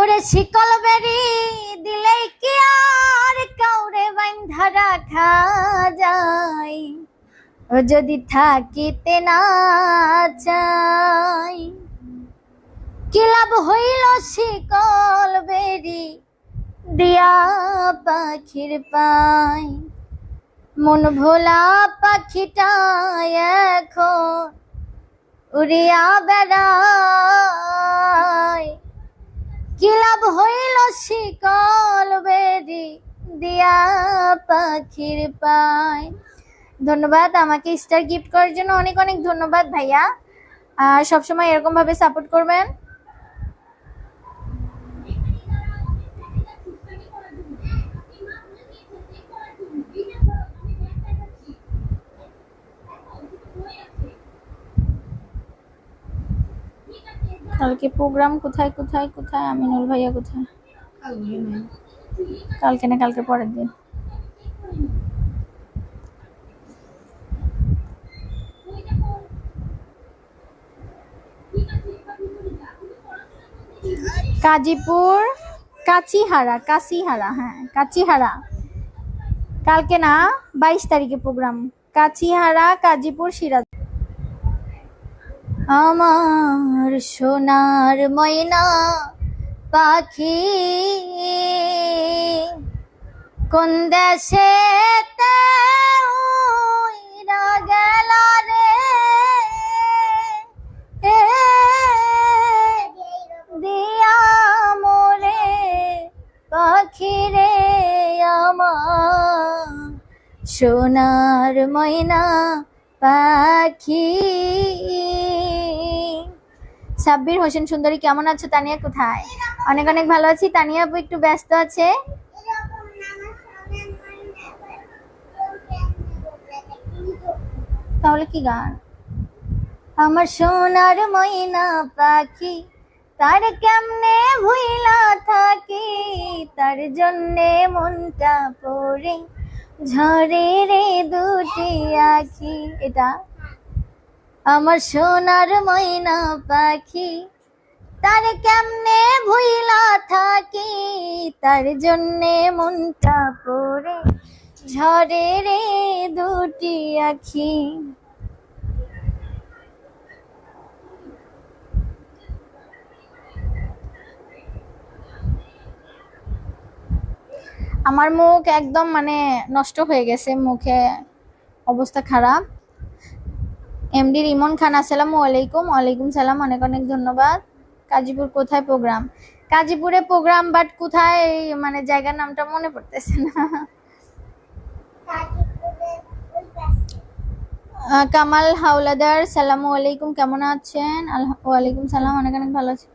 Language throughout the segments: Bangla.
ওরে শিকল বেরি দিলেই কি আর কাউরে বান্ধা রাখা যায়? ও যদি থাকিতে না চাই, কি লাভ হইল শিকল বেরি দিয়া পাখির পাই? মন ভোলা পাখিটা এখন উড়িয়া বেড়ায়। কি লাভ হইল শিকল বেরি দিয়া পাখির পায়। ধন্যবাদ, আমাকে স্টার গিফট করার জন্য অনেক অনেক ধন্যবাদ ভাইয়া। আর সবসময় এরকম ভাবে সাপোর্ট করবেন। কালকে প্রোগ্রাম কোথায় কোথায় কোথায়? আমিনুল ভাইয়া কোথায়? কালকে না। কালকে পরের দিন। কাজীপুর কাচিহারা কাচিহারা হ্যাঁ কাচিহারা কালকে না বাইশ তারিখে প্রোগ্রাম কাচিহারা কাজীপুর সিরাজ আমার সোনার ময়না পাখি কোন দেশে গেলা দিয়া মোরে পাখি রে আমার সোনার ময়না পাখি। সাব্বির হোসেন সুন্দরী কেমন আছো? তানিয়া কোথায়? অনেক অনেক ভালো আছি। তানিয়া আপু একটু ব্যস্ত আছে? তাহলে কি গান? আমার সোনার ময়না পাখি, তার কেমনে ভুইলা থাকি? তার জন্যে মনটা পড়ে। ঝরে রে দুটি আখি। এটা আমার সোনার ময়না পাখি। তার কেমনে ভুইলা থাকি, তার জন্যে মনটা পড়ে। ঝরে রে দুটি আখি। আমার মুখ একদম মানে নষ্ট হয়ে গেছে মুখে অবস্থা খারাপ। এমডি রিমন খান আসসালামু আলাইকুম। ওয়ালাইকুম সালাম অনেক অনেক ধন্যবাদ। কাজীপুর কোথায় প্রোগ্রাম কাজীপুরে প্রোগ্রাম বাট কোথায় মানে জায়গার নামটা মনে পড়তেছে না। কামাল হাওলাদার সালামু আলাইকুম কেমন আছেন? ওয়ালাইকুম সালাম অনেক অনেক ভালো আছি।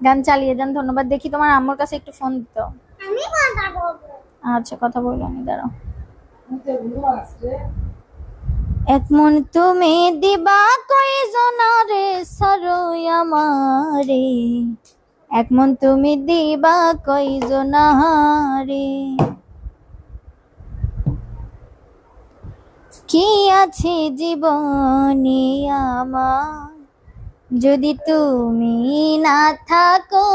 গান চালিয়ে যান ধন্যবাদ। দেখি তোমার আম্মুর কাছে একটু ফোন দিত। আমি কথা বলব? আচ্ছা কথা বলল আমি দাঁড়াও এক মন তুমি দিবা কই জনারে সরই আমারে। এক মন তুমি দিবা কই জনারে। কি আছে জীবনে আমার? যদি তুমি না থাকো,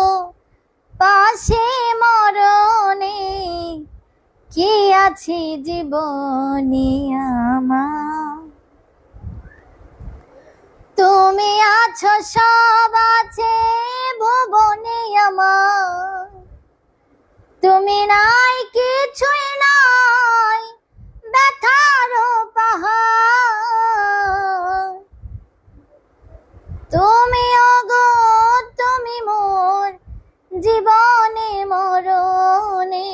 পাশে মরণে কি আছে জীবনে তুমি আছো, সব আছে ভুবনে তুমি নাই, কিছুই নাই, ব্যথারও পাহাড়। তুমি অগো তুমি মোর জীবনে মরণে।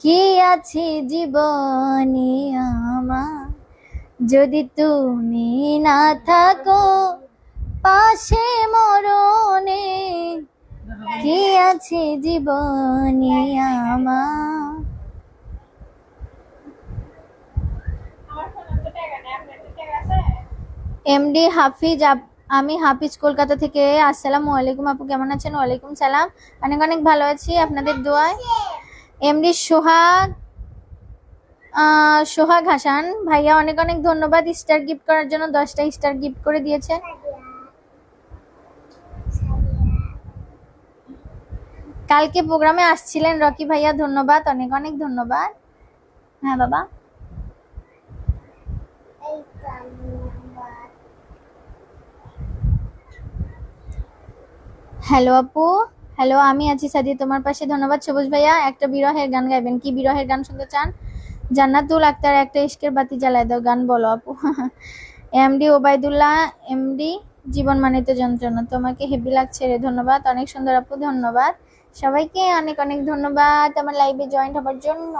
কি আছে জীবনে আমার? যদি তুমি না থাকো পাশে মরণে। কি আছে জীবনে আমার? এমডি হাফিজ আপ- আমি হাফিজ কলকাতা থেকে। আসসালামু আলাইকুম আপু, কেমন আছেন? ওয়ালাইকুম সালাম। অনেক অনেক ভালো আছি আপনাদের দোয়ায়। এমডি সোহাগ সোহাগ হাসান ভাইয়া, অনেক অনেক ধন্যবাদ স্টার গিফট করার জন্য। দশটা স্টার গিফট করে দিয়েছেন। কালকে প্রোগ্রামে আসছিলেন রকি ভাইয়া, ধন্যবাদ, অনেক অনেক ধন্যবাদ। হ্যাঁ বাবা এই ধন্যবাদ হ্যালো আপু। হ্যালো, আমি আছি সাদি তোমার পাশে ধন্যবাদ, সবুজ ভাইয়া। একটা বিরহের গান গাইবেন। কি বিরহের গান শুনতে চান? জান্নাতুল আক্তার একটা ইস্কের বাতি জ্বালায় দাও। গান বলো আপু। এমডি ওবায়দুল্লাহ, এমডি জীবন মানিত যন্ত্রণা। তোমাকে হেভি লাগছে রে, ধন্যবাদ। অনেক সুন্দর আপু, ধন্যবাদ। সবাইকে অনেক অনেক ধন্যবাদ। আমার লাইভে জয়েন্ট হবার জন্য।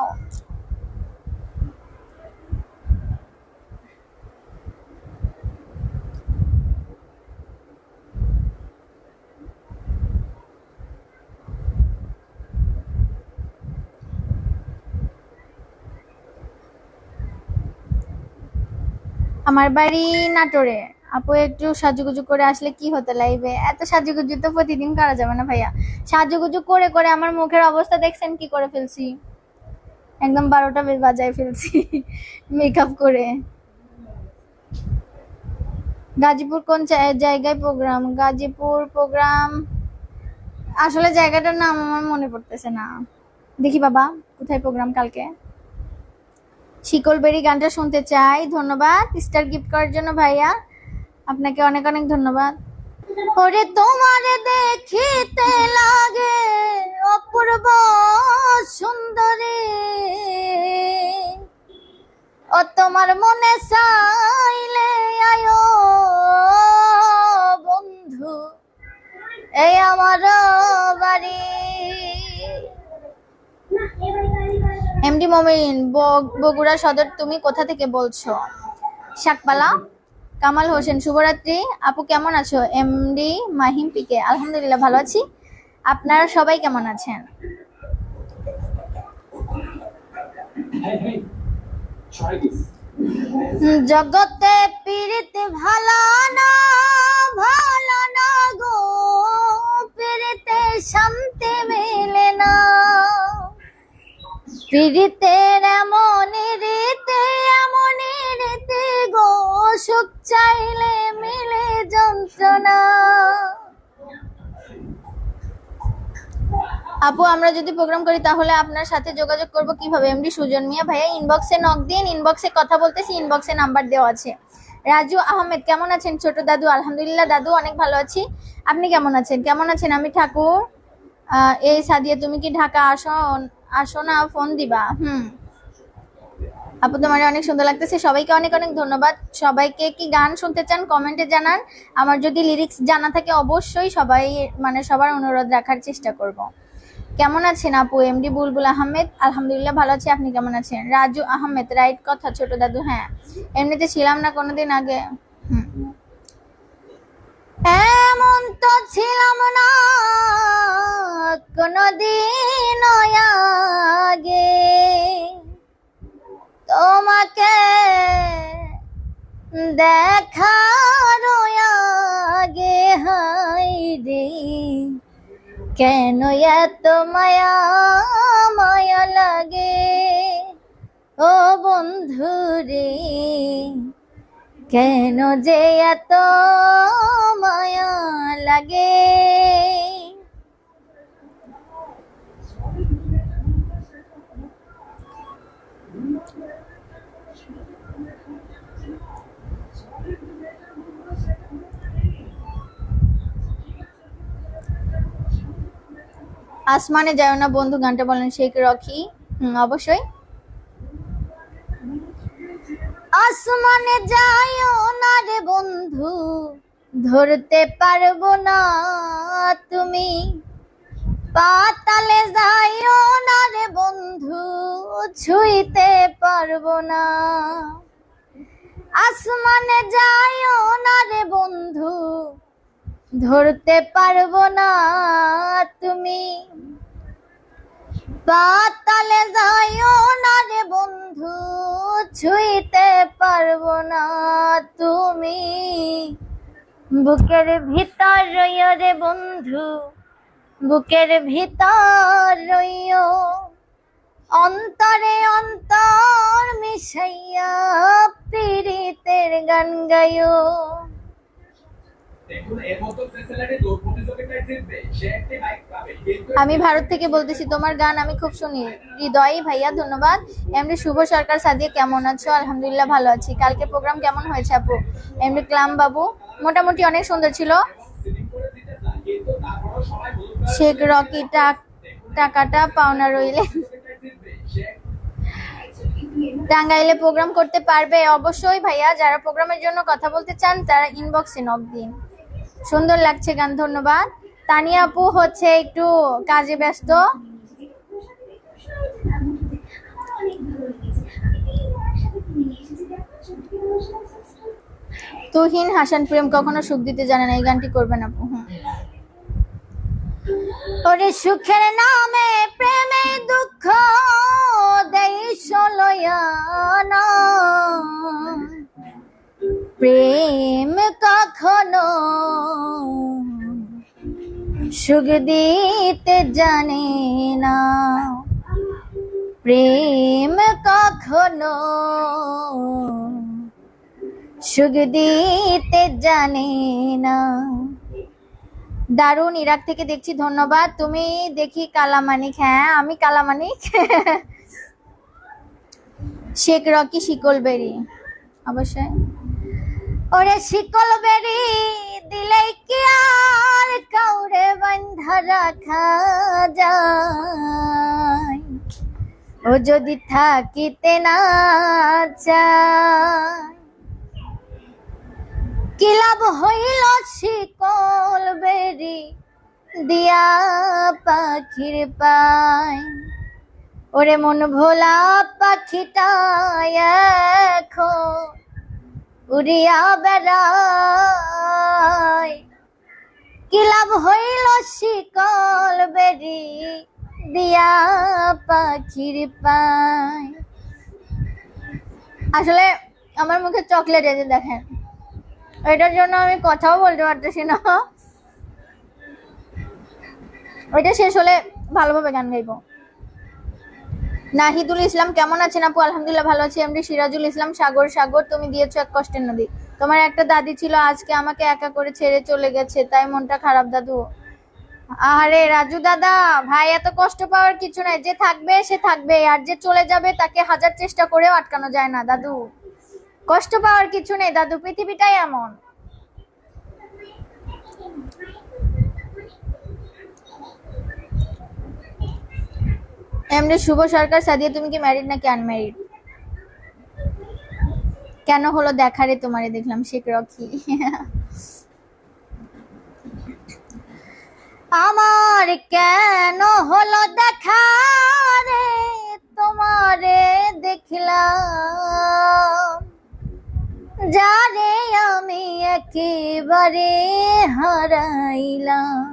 আমার বাড়ি নাটোরে। আপু একটু সাজুগুজু করে আসলে কি হতে লাগবে? এত সাজুগুজু তো প্রতিদিন করা যাবে না ভাইয়া। সাজুগুজু করে করে আমার মুখের অবস্থা দেখছেন কি করে ফেলছি? একদম বারোটা বাজায় ফেলছি মেকআপ করে। গাজীপুর কোন জায়- জায়গায় প্রোগ্রাম গাজীপুর প্রোগ্রাম আসলে জায়গাটার নাম আমার মনে পড়তেছে না। দেখি বাবা, কোথায় প্রোগ্রাম কালকে? শিকলবেরি গানটা শুনতে চাই। ধন্যবাদ স্টার গিফট করার জন্য ভাইয়া। আপনাকে অনেক অনেক ধন্যবাদ। ওরে তোমার দেখিতে লাগে অপূর্ব সুন্দরী। ও তোমার মনে চাইলে আয়ো বন্ধু। এই আমার বাড়ি। এমডি মমিন বগ- বগুড়া সদর তুমি কোথা থেকে বলছো? শাকপালা কামাল হোসেন শুভরাত্রি। আপু কেমন আছো? এমডি মাহিম পিকে আলহামদুলিল্লাহ ভালো আছি। আপনারা সবাই কেমন আছেন. জগতে পীড়িত ভালো না ভালো না গো। পীড়িতে শান্তি মেলে না। পীড়িতের এমন রীতে এমন রীতে গো সুখ চাইলে মিলে যন্ত্রণা। আপু, আমরা যদি প্রোগ্রাম করি তাহলে আপনার সাথে যোগাযোগ করব কীভাবে? এমডি সুজন মিয়া ভাইয়া ইনবক্সে নক দিন ইনবক্সে কথা বলতেছি ইনবক্সে নাম্বার দেওয়া আছে। রাজু আহমেদ, কেমন আছেন? ছোট দাদু, আলহামদুলিল্লাহ, দাদু, অনেক ভালো আছি। আপনি কেমন আছেন? কেমন আছেন? আমি ঠাকুর। এই সাদিয়া, তুমি কি ঢাকা আসো? আসো না ফোন দিবা, হুম। আপু, তোমার অনেক সুন্দর লাগতেছে। সবাইকে অনেক অনেক ধন্যবাদ। সবাইকে কি গান শুনতে চান, কমেন্টে জানান। আমার যদি লিরিক্স জানা থাকে, অবশ্যই সবাই মানে সবার অনুরোধ রাখার চেষ্টা করব। কেমন আছেন আপু? এমডি বুলবুল আহমেদ, আলহামদুলিল্লাহ ভালো আছি। আপনি কেমন আছেন? রাজু আহমেদ রাইট কথা ছোট দাদু হ্যাঁ। এমনিতে ছিলাম না কোনোদিন আগে। এমন তো ছিলাম না কোনোদিন আগে। তোমাকে দেখার আগে হাই রে, কেন এত মায়া মায়া লাগে? ও বন্ধু কেন যে এত মায়া লাগে? আসমানে যায় না বন্ধু গানটা বলেন শেখ রকি। অবশ্যই। আসমানে যাইও না রে বন্ধু, ধরতে পারব না তুমি। পাতালে যাইও না রে বন্ধু, ছুঁইতে পারব না। আসমানে যাইও না রে বন্ধু, ধরতে পারব না তুমি। পাতালে যাইও না রে বন্ধু, ছুঁইতে পারব না তুমি। বুকের ভিতর রইও রে বন্ধু, বুকের ভিতর রইও। অন্তরে অন্তর মিশাইয়া পীড়িতের গান গায়ো আমি ভারত থেকে বলতেছি, তোমার গান আমি খুব শুনি। হৃদয় ভাইয়া, ধন্যবাদ। এমনি শুভ সরকার, সাদিয়া, কেমন আছো? আলহামদুলিল্লাহ ভালো আছি। কালকে প্রোগ্রাম কেমন হয়েছে আপু? এমনি ক্লাম বাবু, মোটামুটি অনেক সুন্দর ছিল। শেখ রকি টাক- টাকাটা পাওনা রইলে। টাঙ্গাইলে প্রোগ্রাম করতে পারবে অবশ্যই ভাইয়া। যারা প্রোগ্রামের জন্য কথা বলতে চান, তারা ইনবক্সে নক দিন। সুন্দর লাগছে গান, ধন্যবাদ। তানিয়া আপু হচ্ছে একটু কাজে ব্যস্ত। তুহিন, হাসান, প্রেম কখনো সুখ দিতে জানে না, এই গানটি করবেন আপু, হুম। ওরে সুখের নামে প্রেমে দুঃখ দেই সলয়ানা প্রেম কখনো সুখ দিতে জানে না। প্রেম কখনো সুখ দিতে জানে না। দারুণ ইরাক থেকে দেখছি, ধন্যবাদ। তুমি দেখি কালামানিক হ্যাঁ আমি কালামানিক। শেখ রকি শিকলবেরি অবশ্যই। ওরে শিকলবেরি দিলে কি আর কাউরে বান্ধা রাখা যায়? ও যদি থাকিতে না চায়, কি লাভ হইল শিকল বেরি দিয়া পাখির পায়? ওরে মন ভোলা পাখিটা এখন উড়িয়া বেড়ায়। কি লাভ হইল শিকল বেরি দিয়া পাখির পায়? আসলে আমার মুখে চকলেট এসে দেখেন। এটার জন্য আমি কথাও বলতে পারতেছি না। ওইটা শেষ হলে ভালোভাবে গান গাইবো। নাহিদুল ইসলাম, কেমন আছেন আপু? আলহামদুলিল্লাহ ভালো আছি। এমডি সিরাজুল ইসলাম, সাগর সাগর, তুমি দিয়েছ এক কষ্টের নদী। তোমার একটা দাদি ছিল, আজকে আমাকে একা করে ছেড়ে চলে গেছে, তাই মনটা খারাপ দাদু। আরে রাজু দাদা, ভাই, এত কষ্ট পাওয়ার কিছু নাই। যে থাকবে, সে থাকবে। আর যে চলে যাবে, তাকে হাজার চেষ্টা করেও আটকানো যায় না, দাদু। কষ্ট পাওয়ার কিছু নেই, দাদু। পৃথিবীটাই এমন। এমনি শুভ সরকার, সাদিয়া, তুমি কি ম্যারিড নাকি আনম্যারিড কেন হলো দেখারে তোমারে, দেখলাম শেখ রকি। আমার কেন হলো দেখা রে তোমারে দেখলাম? জানে আমি একেবারে হারাইলাম।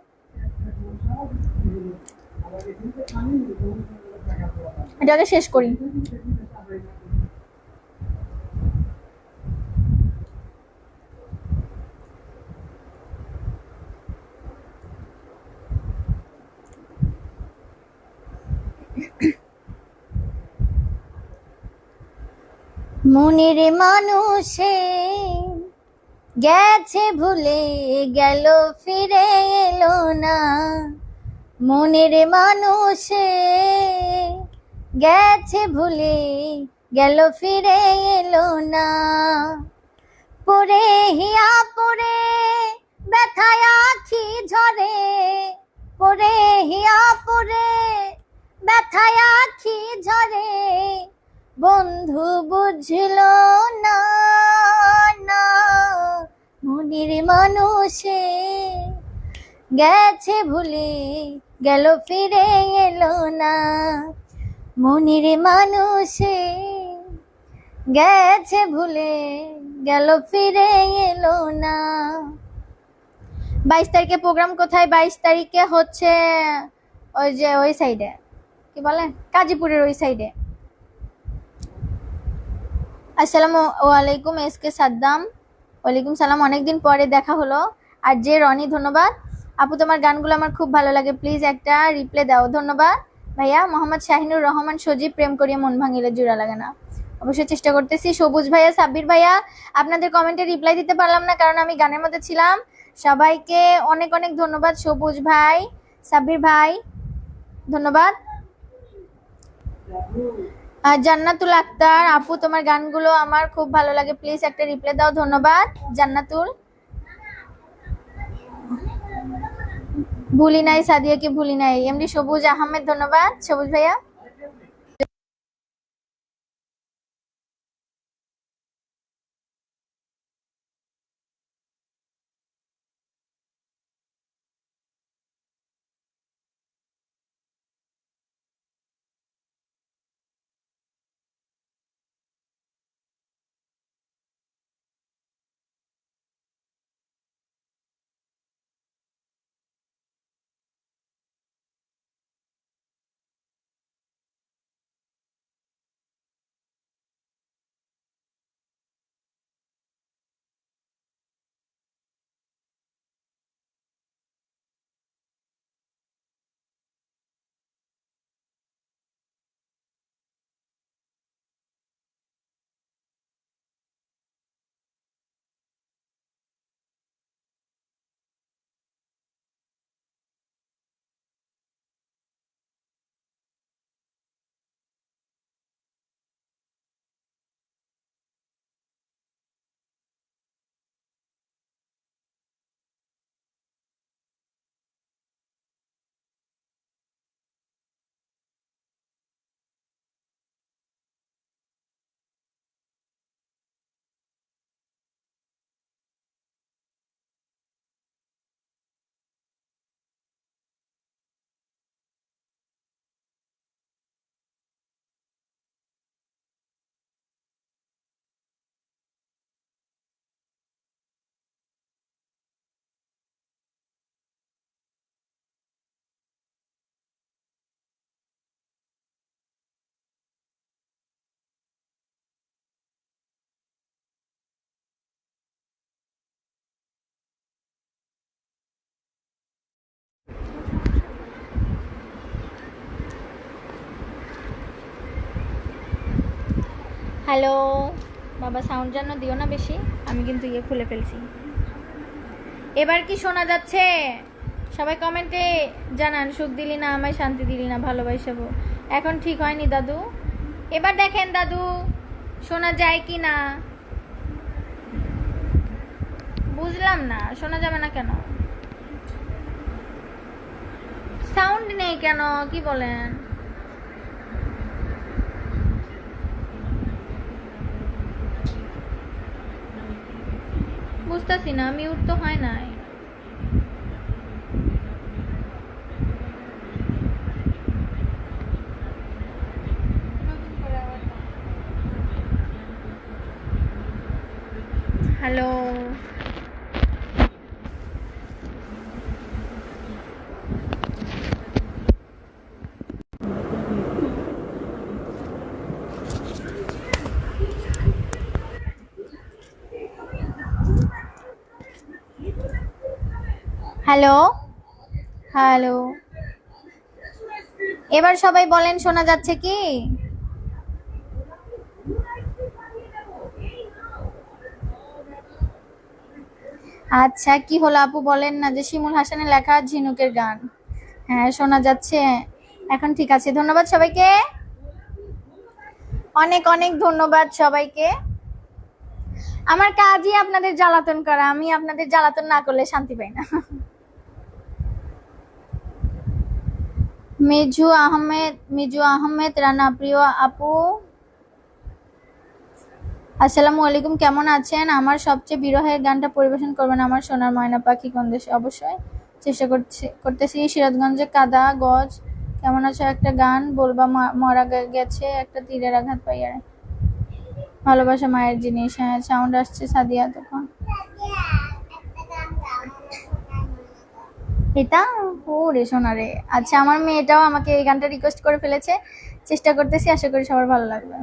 এটাকে শেষ করি। মনের মানুষে গেছে ভুলে গেল ফিরে এলো না। মনের মানুষে গেছে ভুলে, গেল, ফিরে এলো না। পরে হিয়া পরে ব্যথায় আখি ঝরে পরে হিয়া পরে ব্যথায় আখি ঝরে বন্ধু বুঝল না না, মনের মানুষে। গেছে ভুলে, গেল, ফিরে এলো না। মনির মানুষে গেছে ভুলে গেল, ফিরে এলো না। বাইশ তারিখে প্রোগ্রাম কোথায়? বাইশ তারিখে হচ্ছে ওই যে ওই সাইডে কি বলে? কাজীপুরের ওই সাইডে আসসালামু আলাইকুম, এস কে সাদ্দাম। ওয়ালাইকুম সালাম, অনেকদিন পরে দেখা হলো। আর যে রনি, ধন্যবাদ। আপু, তোমার গানগুলো আমার খুব ভালো লাগে। প্লিজ একটা রিপ্লে দাও, ধন্যবাদ। ভাইয়া, মোহাম্মদ শাহিনুর রহমান সজীব প্রেম করিয়ে মন ভাঙিলে জোড়া লাগে না। অবশ্যই চেষ্টা করতেছি। সবুজ ভাইয়া, সাব্বির ভাইয়া, আপনাদের কমেন্টে রিপ্লাই দিতে পারলাম না, কারণ আমি গানের মধ্যে ছিলাম। সবাইকে অনেক অনেক ধন্যবাদ, সবুজ ভাই, সাব্বির ভাই। ধন্যবাদ। জান্নাতুল আক্তার, আপু, তোমার গানগুলো আমার খুব ভালো লাগে। প্লিজ একটা রিপ্লাই দাও, ধন্যবাদ। জান্নাতুল। ভুলি নাই সাদিয়াকে ভুলি নাই। এমনি সবুজ আহমেদ ধন্যবাদ। সবুজ ভাইয়া? হ্যালো, বাবা সাউন্ড যেন দিও না বেশি, আমি কিন্তু ইয়ে খুলে ফেলছি। এবার কি শোনা যাচ্ছে? সবাই কমেন্টে জানান, সুখ দিলি না আমায়, শান্তি দিলি না, ভালোবাসাবো। এখন ঠিক হয়নি দাদু। এবার দেখেন দাদু, শোনা যায় কি না? বুঝলাম না, শোনা যাবে না কেন? সাউন্ড নেই কেন? কি বলেন? বুঝতেছি না মিউট তো হয় নাই হ্যালো হ্যালো? হ্যালো? এবার সবাই বলেন, শোনা যাচ্ছে কি? আচ্ছা কি হলো আপু? বলেন না যে শিমুল হাসানের লেখা ঝিনুকের গান। হ্যাঁ শোনা যাচ্ছে। এখন ঠিক আছে। ধন্যবাদ সবাইকে। অনেক অনেক ধন্যবাদ সবাইকে। আমার কাজই আপনাদের জ্বালাতন করা। আমি আপনাদের জ্বালাতন না করলে শান্তি পাই না। মিজু আহমেদ মিজু আহমেদ, রানা প্রিয় আপু। আসসালামু আলাইকুম, কেমন আছেন? আমার সবচেয়ে বিরহের গানটা পরিবেশন করবেন আমার সোনার ময়না পাখি কোন দেশে অবশ্যই চেষ্টা করছি করতেছি সিরাজগঞ্জে কাদা, গজ। কেমন আছো? একটা গান, বলবা মরা গেছে, একটা তীরের আঘাত পাইয়ারে ভালোবাসা মায়ের জিনিস হ্যাঁ সাউন্ড আসছে সাদিয়া, তখন। এটা? ও রে সোনা রে। আচ্ছা আমার মেয়েটাও আমাকে এই গানটা রিকোয়েস্ট করে ফেলেছে। চেষ্টা করতেছি, আশা করি সবার ভালো লাগবে।